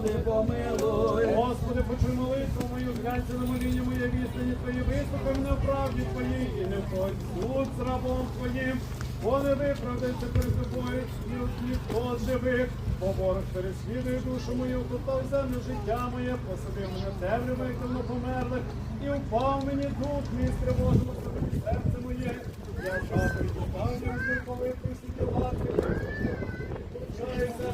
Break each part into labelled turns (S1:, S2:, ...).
S1: Господи, помилуй.
S2: Господи, почуй молитву мою, зглянься на моління моє вістані Твої, вислухай мене в правді Твоїй, і не входь суд з рабом Твоїм, бо не виправдайся перед тобою, ніхто живих, бо ворог переслідує душу мою, вкопав землю життя моє, посадив мене темрява, як давно померлих, і впав мені дух мій стривожено собі серце моє. Я заповідь останню, зіркових присвіті ласки, Чаюся,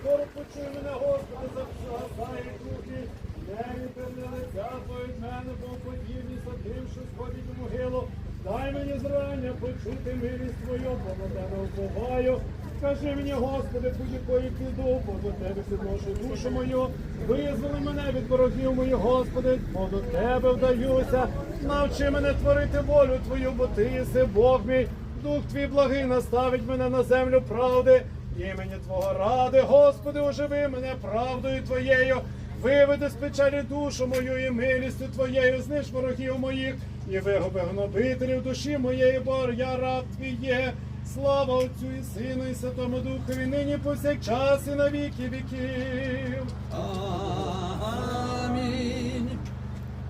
S2: Скоро почуй мене, Господи, загасає духи, не відверни лиця Твоє від мене, бо подібні тим, що сходить у могилу. Дай мені зрання почути милість Твою, бо на тебе уповаю. Скажи мені, Господи, будь-якої піду, бо до Тебе підношу душу мою. Визволи мене від ворогів моїх, Господи, бо до Тебе вдаюся. Навчи мене творити волю Твою, бо Ти єси Бог мій. Дух твій благий наставить мене на землю правди. Імені Твого ради, Господи, оживи мене правдою Твоєю. Виведи з печалі душу мою і милістю Твоєю, зниж ворогів моїх, і вигуби гнобителів душі моєї, бо я раб твій є. Слава Отцю і Сину, і Святому Духові, нині повсякчас і на віки віків.
S1: Амінь.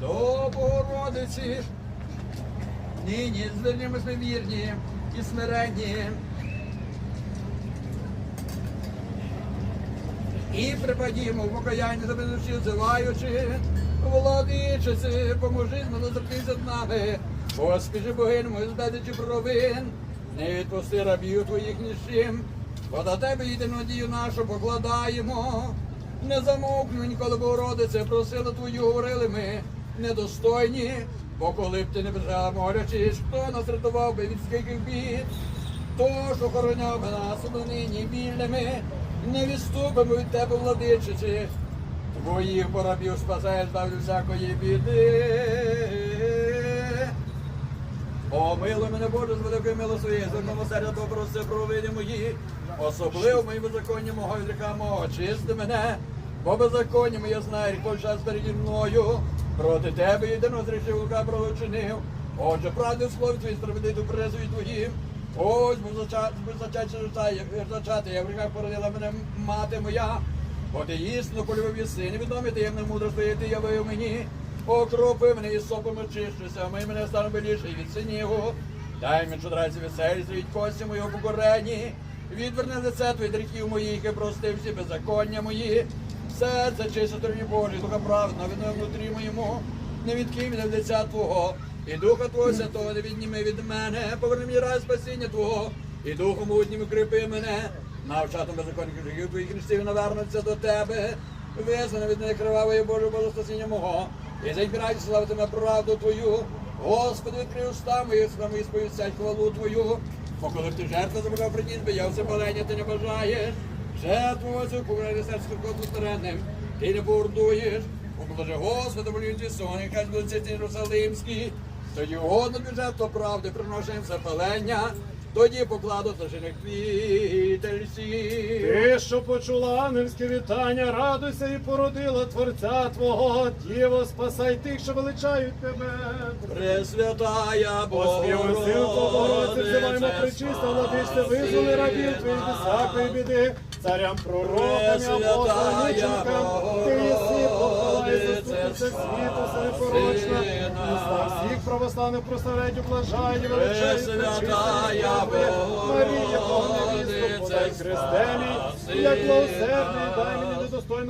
S1: До Богородиці. Нині звернімось ми вірні і смиренні. І припадімо в покаянні за душі, взиваючи, владичиці, поможи милосердися над нами, Господи богинь мою збедичі провин, не відпусти рабів твоїх ніщим, бо до тебе єдину дію нашу покладаємо. Не замовкну ніколи, Богородице, просили твою, говорили ми, недостойні, бо коли б ти не бежала, молячись, хто нас рятував би від скільких бід, Тож охороняв би нас донині вільними, не відступимо від тебе, владичиці, твоїх порабів спасає, збавлю всякої біди. Помилуй мене, Боже, з великої мило своєї, звернемо серця добро все провини мої, особливо мої беззаконня мого гріха мого, очисти мене, бо беззаконня моє знає, рік час переді мною, проти тебе єдино зрішив лука пролучинив. Отже, правди в слові твої справедливі призові твої. Ось зачати, я в гріхах породила мене мати моя. От істину полюбив син, відомі таємне мудро твоє ти явив мені. Окропи мене і сопом очищуся, а ми мене стану беліше від синігу. Дай мені чудраці веселість від кості мої покорені. Відверни лице твої гріхів моїх і прости всі беззаконня мої. Серце чисто тобі Боже, і духа праведна, віднови внутрі моєму. Не відкинь мене в лиця Твого, і Духа Твого Святого не відніми від мене, поверни мені рай спасіння Твого, і Духом мутнім укріпи мене, навчатом беззаконних гріхів Твоїх Христів навернуться до Тебе, визнане від мене кривавої Божого Боже спасіння мого, і зайбирайте славитиме правду Твою, Господи, відкрий уста мої, сна мої сповістять хвалу Твою, бо коли ти жертву забрав приніс би, я все палення ти не бажаєш, жертву цю поверни серце коту старенним, ти не поурдуєш, Поможи Господи, молюті сон, яка буде ці тоді угодно бюджет то правди приношуємо запалення, тоді покладу зажених квітельців.
S2: Ти, що почула ангельське вітання, радуйся і породила Творця Твого, Діво, спасай тих, що величають тебе.
S1: Пресвятая
S2: сил Богородці, взиваємо
S1: Богородице,
S2: причисто, владичте, визволи рабів твоїх від всякої біди, царям пророкам, і апостолам, похвала заступниця світу, непорочна, Христа всіх православних прославляють, блажають, і
S1: святая
S2: Марія,
S1: Богородице,
S2: Христе як благосердний, дай мені недостойно